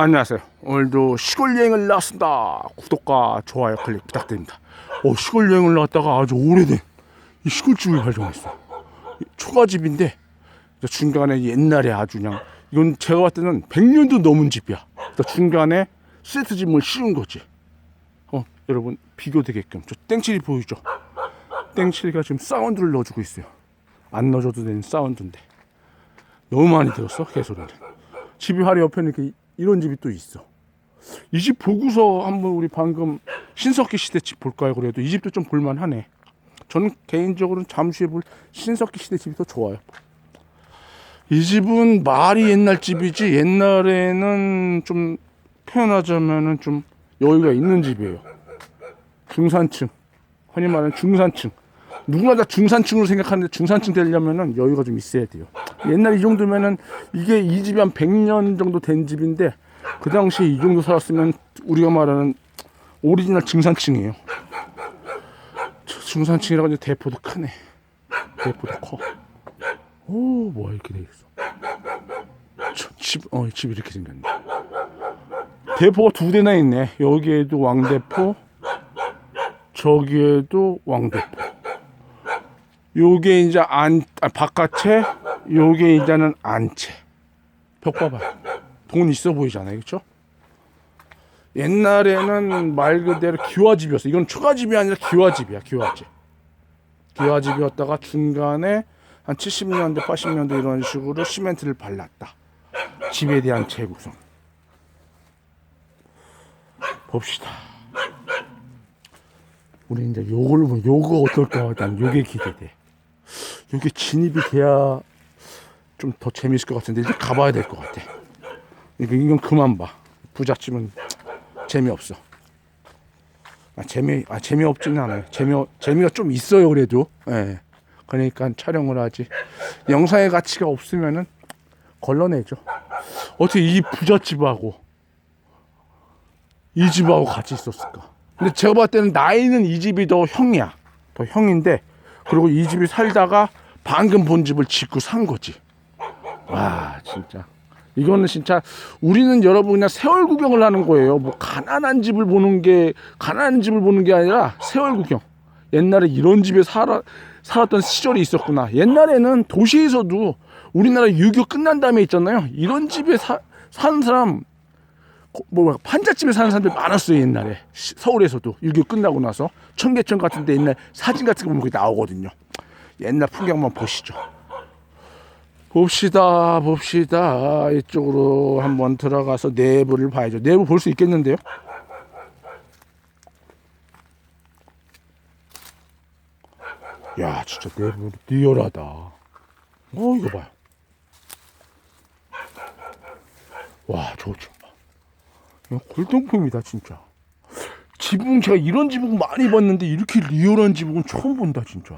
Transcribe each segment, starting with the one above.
안녕하세요. 오늘도 시골 여행을 나왔습니다. 구독과 좋아요 클릭 부탁드립니다. 어, 시골 여행을 나왔다가 아주 오래된 이 시골집을 발견했어요. 이 초가집인데 중간에 옛날에 아주 그냥 이건 제가 봤을 때는 100년도 넘은 집이야. 중간에 세트집을 씌운 거지. 어, 여러분 비교되게끔 저 땡칠이 보이죠? 땡칠이가 지금 사운드를 넣어주고 있어요. 안 넣어줘도 되는 사운드인데 너무 많이 들었어 개소리를. 집이 바로 옆에는 이렇게 이런 집이 또 있어. 이 집 보고서 한번 우리 방금 신석기 시대 집 볼까요? 그래도 이 집도 좀 볼만하네. 저는 개인적으로는 잠시에 볼 신석기 시대 집이 더 좋아요. 이 집은 말이 옛날 집이지 옛날에는 좀 표현하자면은 좀 여유가 있는 집이에요. 중산층, 흔히 말하는 중산층. 누구나 다 중산층으로 생각하는데 중산층 되려면은 여유가 좀 있어야 돼요. 옛날 이 정도면은 이게 이 집이 한 100년 정도 된 집인데 그 당시에 이 정도 살았으면 우리가 말하는 오리지널 중산층이에요. 저 중산층이라고 이제 대포도 크네. 대포도 커. 오, 뭐야 이렇게 돼 있어. 저 집, 어, 집 이렇게 생겼네. 대포가 두 대나 있네. 여기에도 왕대포, 저기에도 왕대포. 요게 이제 안, 아, 바깥에, 요게 이제는 안채. 벽 봐봐. 돈 있어 보이잖아요. 그쵸? 옛날에는 말 그대로 기와집이었어. 이건 초가집이 아니라 기와집이야. 기와집. 기와집이었다가 중간에 한 70년대, 80년대 이런 식으로 시멘트를 발랐다. 집에 대한 재구성. 봅시다. 우리 이제 요걸 보면 요거 어떨까? 난 요게 기대돼. 요게 진입이 돼야 좀 더 재밌을 것 같은데 이제 가봐야 될 것 같아. 이건 그만 봐. 부잣집은 재미없어. 아, 재미 아 재미없지는 않아요. 재미 재미가 좀 있어요 그래도. 예. 그러니까 촬영을 하지. 영상의 가치가 없으면은 걸러내죠. 어떻게 이 부잣집하고 이 집하고 같이 있었을까? 근데 제가 봤을 때는 나이는 이 집이 더 형이야. 더 형인데 그리고 이 집이 살다가 방금 본 집을 짓고 산 거지. 와 진짜 이거는 진짜 우리는 여러분 그냥 세월 구경을 하는 거예요. 뭐 가난한 집을 보는 게 가난한 집을 보는 게 아니라 세월 구경. 옛날에 이런 집에 살아 살았던 시절이 있었구나. 옛날에는 도시에서도 우리나라 6.25 끝난 다음에 있잖아요. 이런 집에 사, 사는 사람 고- 뭐 판잣집에 사는 사람들 많았어요 옛날에 시- 서울에서도 6.25 끝나고 나서 청계천 같은데 옛날 사진 같은 거 보면 그게 나오거든요. 옛날 풍경만 보시죠. 봅시다, 봅시다. 이쪽으로 한번 들어가서 내부를 봐야죠. 내부 볼 수 있겠는데요? 야, 진짜 내부 리얼하다. 어, 이거 봐요. 와, 저거 골동품이다, 진짜. 지붕, 제가 이런 지붕 많이 봤는데 이렇게 리얼한 지붕은 처음 본다, 진짜.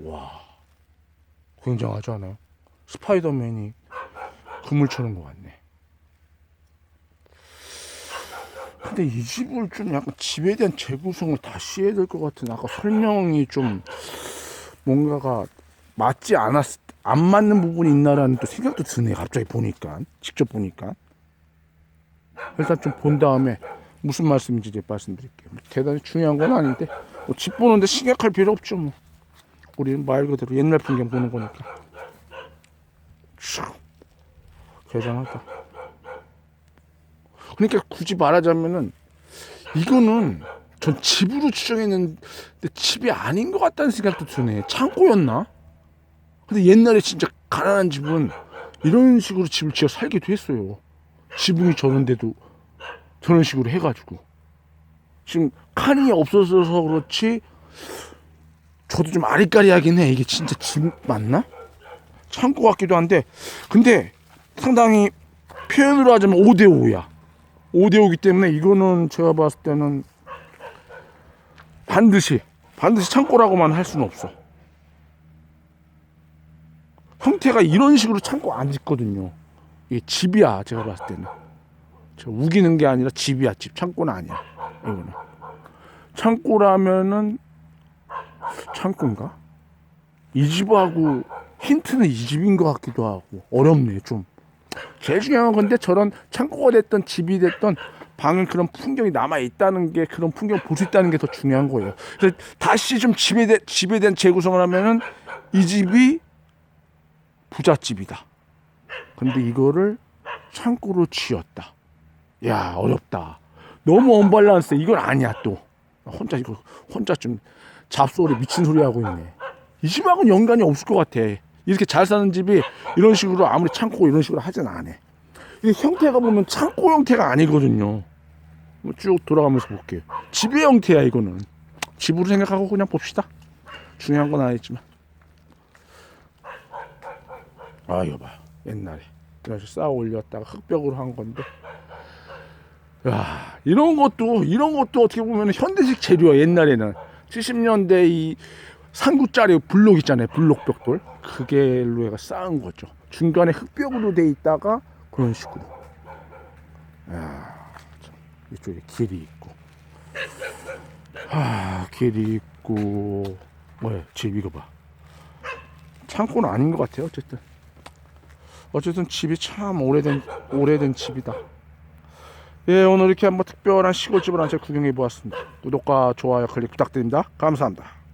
와. 굉장하지 않아요? 스파이더맨이 그물처럼 것 같네. 근데 이 집을 좀 약간 집에 대한 재구성을 다시 해야 될 것 같은 아까 설명이 좀 뭔가가 맞지 않았 안 맞는 부분이 있나라는 또 생각도 드네 갑자기 보니까 직접 보니까 일단 좀 본 다음에 무슨 말씀인지 말씀드릴게요 대단히 중요한 건 아닌데 뭐 집 보는데 심각할 필요 없죠 뭐 우리는 말 그대로 옛날 풍경 보는 거니까. 촤, 대단하다. 그러니까 굳이 말하자면은 이거는 전 집으로 추정했는데 집이 아닌 것 같다는 생각도 드네. 창고였나? 근데 옛날에 진짜 가난한 집은 이런 식으로 집을 지어 살기도 했어요. 지붕이 저런데도 저런 식으로 해가지고 지금 칸이 없어서 그렇지 저도 좀 아리까리하긴 해. 이게 진짜 집 맞나? 창고 같기도 한데, 근데 상당히 표현으로 하자면 5대5야. 5대5기 때문에 이거는 제가 봤을 때는 반드시, 반드시 창고라고만 할 수는 없어. 형태가 이런 식으로 창고 안 짓거든요. 이게 집이야, 제가 봤을 때는. 저 우기는 게 아니라 집이야, 집. 창고는 아니야. 이거는. 창고라면은 창고인가? 이 집하고 힌트는 이 집인 것 같기도 하고 어렵네 좀 제일 중요한 건데 저런 창고가 됐던 집이 됐던 방은 그런 풍경이 남아 있다는 게 그런 풍경 볼 수 있다는 게 더 중요한 거예요. 그래서 다시 좀 집에 대, 집에 대한 재구성을 하면은 이 집이 부잣집이다. 근데 이거를 창고로 지었다. 야 어렵다. 너무 언밸런스. 이건 아니야 또. 혼자 이거 혼자 좀 잡소리 미친 소리 하고 있네. 이 집하고는 연관이 없을 것 같아. 이렇게 잘 사는 집이 이런 식으로 아무리 창고 이런 식으로 하진 않아. 이 형태가 보면 창고 형태가 아니거든요. 뭐쭉 돌아가면서 볼게요. 집의 형태야 이거는. 집으로 생각하고 그냥 봅시다. 중요한 건 아니지만. 아 이거 봐. 옛날에 식으로 쌓아 올렸다가 흙벽으로 한 건데. 야 이런 것도 이런 것도 어떻게 보면 현대식 재료야 옛날에는 70년대 이 상구짜리 블록 있잖아요. 블록 벽돌. 그게로 해가 쌓은 거죠. 중간에 흙벽으로 돼 있다가 그런 식으로. 야, 참, 이쪽에 길이 있고. 아 길이 있고. 뭐야 집 이거 봐. 창고는 아닌 것 같아요. 어쨌든. 어쨌든 집이 참 오래된 오래된 집이다 예, 오늘 이렇게 한번 특별한 시골집을 한 채 구경해 보았습니다. 구독과 좋아요 클릭 부탁드립니다. 감사합니다.